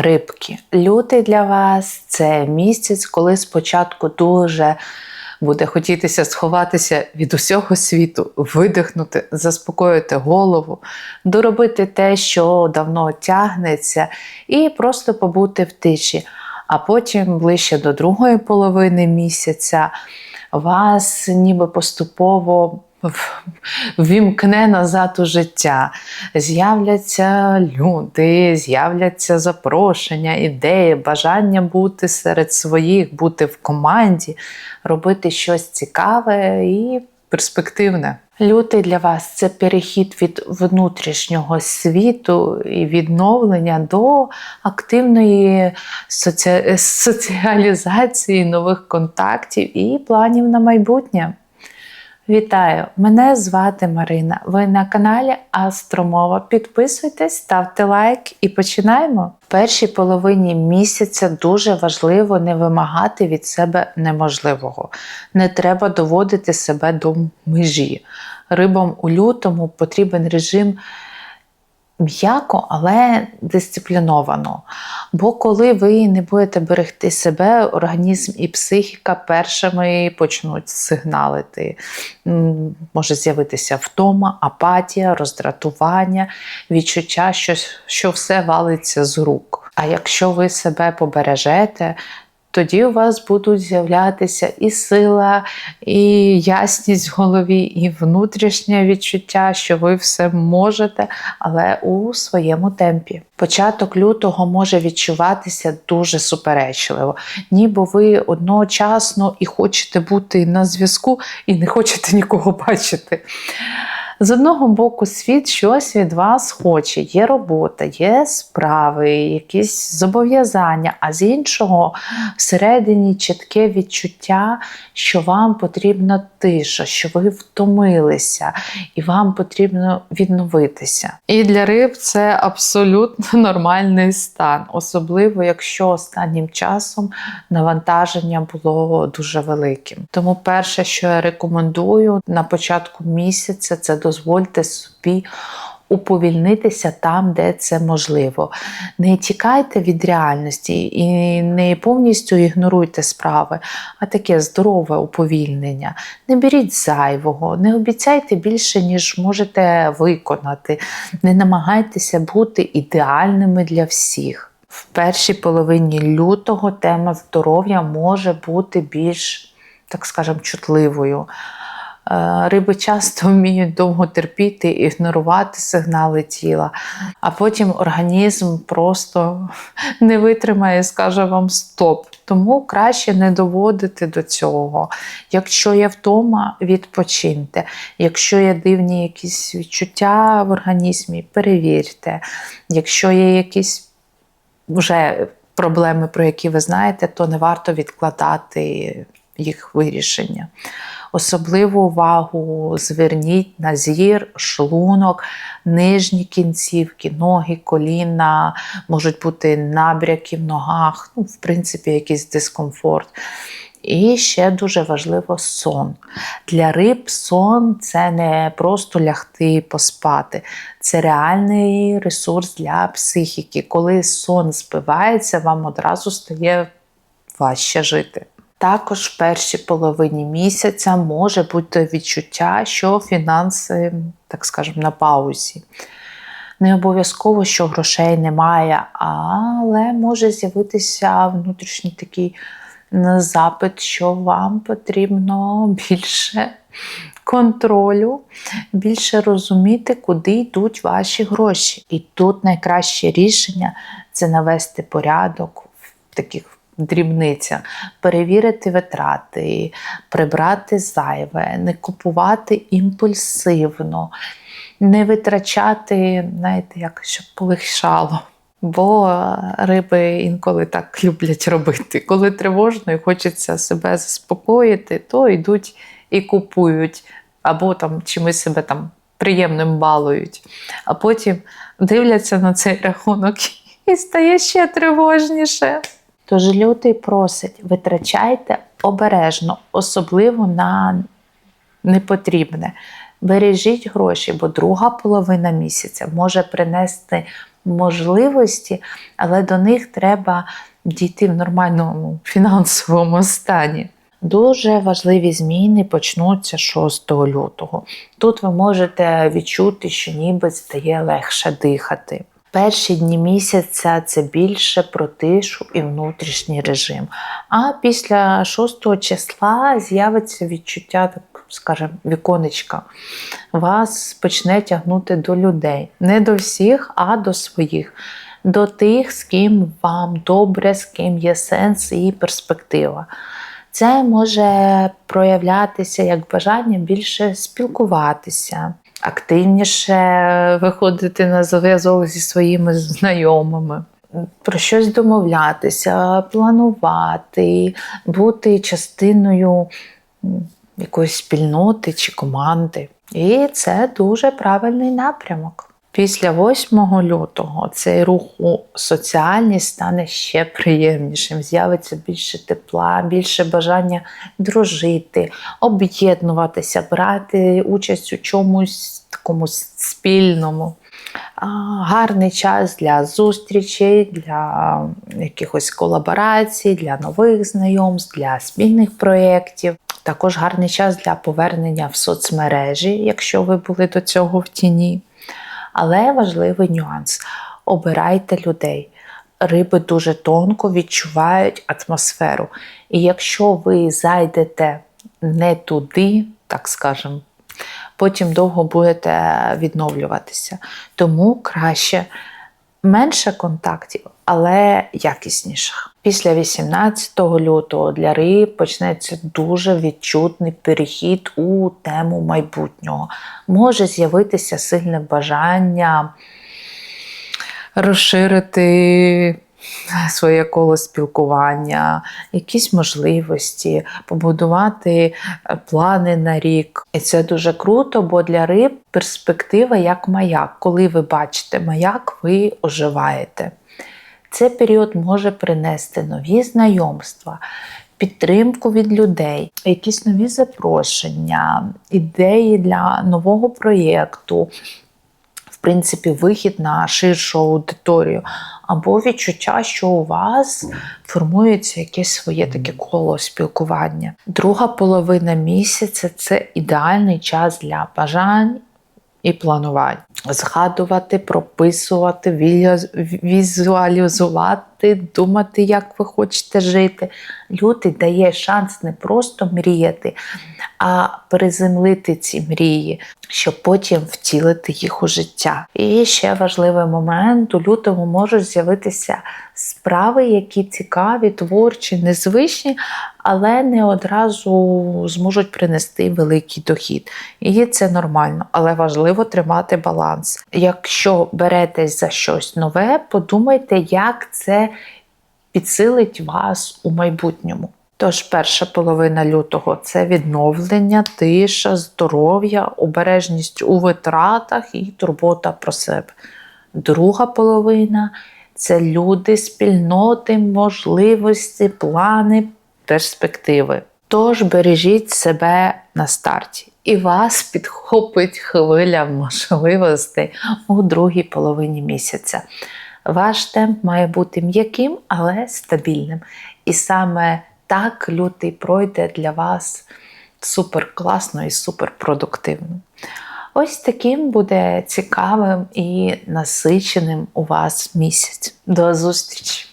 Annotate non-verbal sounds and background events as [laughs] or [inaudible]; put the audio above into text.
Рибки. Лютий для вас це місяць, коли спочатку дуже буде хотітися сховатися від усього світу, видихнути, заспокоїти голову, доробити те, що давно тягнеться, і просто побути в тиші. А потім ближче до другої половини місяця вас ніби поступово в- ввімкне назад у життя. З'являться люди, з'являться запрошення, ідеї, бажання бути серед своїх, бути в команді, робити щось цікаве і перспективне. Лютий для вас це перехід від внутрішнього світу і відновлення до активної соці... [laughs] соціалізації нових контактів і планів на майбутнє. Вітаю! Мене звати Марина. Ви на каналі Астромова. Підписуйтесь, ставте лайк і починаємо. В першій половині місяця дуже важливо не вимагати від себе неможливого. Не треба доводити себе до межі. Рибам у лютому потрібен режим м'яко, але дисципліновано. Бо коли ви не будете берегти себе, організм і психіка першими почнуть сигналити. Може з'явитися втома, апатія, роздратування, відчуття, що, що все валиться з рук. А якщо ви себе побережете, тоді у вас будуть з'являтися і сила, і ясність в голові, і внутрішнє відчуття, що ви все можете, але у своєму темпі. Початок лютого може відчуватися дуже суперечливо, ніби ви одночасно і хочете бути на зв'язку, і не хочете нікого бачити. З одного боку, світ щось від вас хоче, є робота, є справи, якісь зобов'язання, а з іншого всередині чітке відчуття, що вам потрібна тиша, що ви втомилися, і вам потрібно відновитися. І для риб це абсолютно [laughs] нормальний стан, особливо якщо останнім часом навантаження було дуже великим. Тому перше, що я рекомендую на початку місяця, це дозвольте собі. Уповільнитися там, де це можливо. Не тікайте від реальності і не повністю ігноруйте справи, а таке здорове уповільнення. Не беріть зайвого, не обіцяйте більше, ніж можете виконати. Не намагайтеся бути ідеальними для всіх. В першій половині лютого тема здоров'я може бути більш, так скажемо, чутливою. Е, Риби часто вміють довго терпіти ігнорувати сигнали тіла, а потім організм просто [laughs] не витримає і скаже вам стоп. Тому краще не доводити до цього. Якщо є втома, відпочиньте. Якщо є дивні якісь відчуття в організмі, перевірте. Якщо є якісь вже проблеми, про які ви знаєте, то не варто відкладати їх вирішення. Особливу увагу зверніть на зір, шлунок, нижні кінцівки, ноги, коліна, можуть бути набряки в ногах, ну, в принципі, якийсь дискомфорт. І ще дуже важливо сон. Для риб сон це не просто лягти і поспати, це реальний ресурс для психіки. Коли сон збивається, вам одразу стає важче жити. Також в першій половині місяця може бути відчуття, що фінанси, так скажемо, на паузі. Не обов'язково, що грошей немає, але може з'явитися внутрішній такий запит, що вам потрібно більше контролю, більше розуміти, куди йдуть ваші гроші. І тут найкраще рішення це навести порядок в таких дрібницях, перевірити витрати, прибрати зайве, не купувати імпульсивно, не витрачати, знаєте, як щоб полегшало. Бо риби інколи так люблять робити. Коли тривожно і хочеться себе заспокоїти, то йдуть і купують, або там чимось себе там приємним балують. А потім дивляться на цей рахунок [laughs] і стає ще тривожніше. Тож лютий просить, витрачайте обережно, особливо на непотрібне. Бережіть гроші, бо друга половина місяця може принести можливості, але до них треба дійти в нормальному фінансовому стані. Дуже важливі зміни почнуться 6 лютого. Тут ви можете відчути, що ніби стає легше дихати. Перші дні місяця це більше про тишу і внутрішній режим. А після 6 числа з'явиться відчуття, так скажемо, віконечка. Вас почне тягнути до людей. Не до всіх, а до своїх. До тих, з ким вам добре, з ким є сенс і перспектива. Це може проявлятися як бажання більше спілкуватися, активніше виходити на зв'язок зі своїми знайомими, про щось домовлятися, планувати, бути частиною якоїсь спільноти чи команди. І це дуже правильний напрямок. Після 8 лютого цей рух у соціальність стане ще приємнішим. З'явиться більше тепла, більше бажання дружити, об'єднуватися, брати участь у чомусь такому спільному. Гарний час для зустрічей, для якихось колаборацій, для нових знайомств, для спільних проєктів. Також гарний час для повернення в соцмережі, якщо ви були до цього в тіні. Але важливий нюанс: обирайте людей. Риби дуже тонко відчувають атмосферу. І якщо ви зайдете не туди, так скажемо, потім довго будете відновлюватися. Тому краще менше контактів, але якісніших. Після 18 лютого для риб почнеться дуже відчутний перехід у тему майбутнього. Може з'явитися сильне бажання розширити своє коло спілкування, якісь можливості, побудувати е, плани на рік. І це дуже круто, бо для риб перспектива як маяк. Коли ви бачите маяк, ви оживаєте. Цей період може принести нові знайомства, підтримку від людей, якісь нові запрошення, ідеї для нового проєкту, в принципі, вихід на ширшу аудиторію, або відчуття, що у вас формується якесь своє таке коло спілкування. Друга половина місяця це ідеальний час для бажань і планувань. Згадувати, прописувати, візуалізувати, думати, як ви хочете жити. Лютий дає шанс не просто мріяти, а приземлити ці мрії, щоб потім втілити їх у життя. І ще важливий момент: у лютому можуть з'явитися справи, які цікаві, творчі, незвичні, але не одразу зможуть принести великий дохід. І це нормально, але важливо тримати баланс. Якщо беретесь за щось нове, подумайте, як це підсилить вас у майбутньому. Тож перша половина лютого це відновлення, тиша, здоров'я, обережність у витратах і турбота про себе. Друга половина це люди, спільноти, можливості, плани, перспективи. Тож бережіть себе на старті, і вас підхопить хвиля можливостей у другій половині місяця. Ваш темп має бути м'яким, але стабільним. І саме так лютий пройде для вас супер класно і супер продуктивно. Ось таким буде цікавим і насиченим у вас місяць. До зустрічі!